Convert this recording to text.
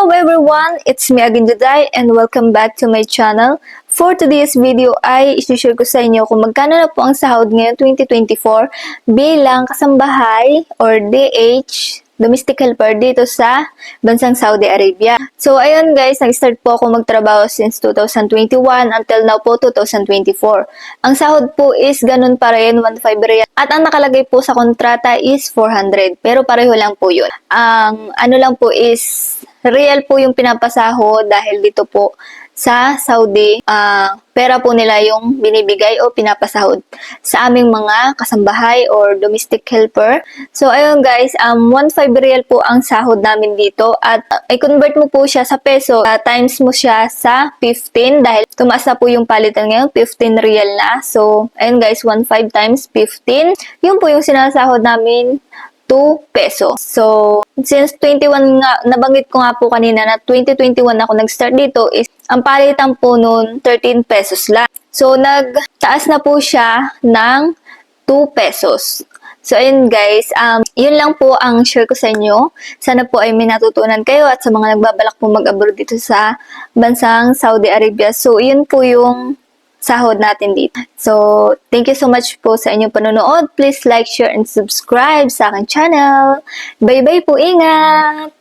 Hello everyone! It's me again Juday and welcome back to my channel. For today's video ay isi-share ko sa inyo kung magkano na po ang sahod ngayon 2024 bilang kasambahay or DH domestic helper dito sa bansang Saudi Arabia. So, ayun guys, nag-start po ako magtrabaho since 2021 until now po 2024. Ang sahod po is ganun pa rin, 1.5 real. At ang nakalagay po sa kontrata is 400. Pero pareho lang po yun. Ang ano lang po is real po yung pinapasahod dahil dito po sa Saudi, ah, pera po nila yung binibigay o pinapasahod sa aming mga kasambahay or domestic helper. So, ayun guys, um, 1.5 real po ang sahod namin dito at uh, i-convert mo po siya sa peso, uh, times mo siya sa 15 dahil tumaas na po yung palitan ngayon, 15 real na. So, ayun guys, 1.5 times 15. Yun po yung sinasahod namin 2 peso. So, since 21 nga, nabanggit ko nga po kanina na 2021 ako nag-start dito is ang palitan po noon 13 pesos lang. So, nagtaas na po siya ng 2 pesos. So, ayun guys, um, yun lang po ang share ko sa inyo. Sana po ay may natutunan kayo at sa mga nagbabalak po mag-abroad dito sa bansang Saudi Arabia. So, yun po yung sahod natin dito. So, thank you so much po sa inyong panonood. Please like, share, and subscribe sa aking channel. Bye-bye po, ingat!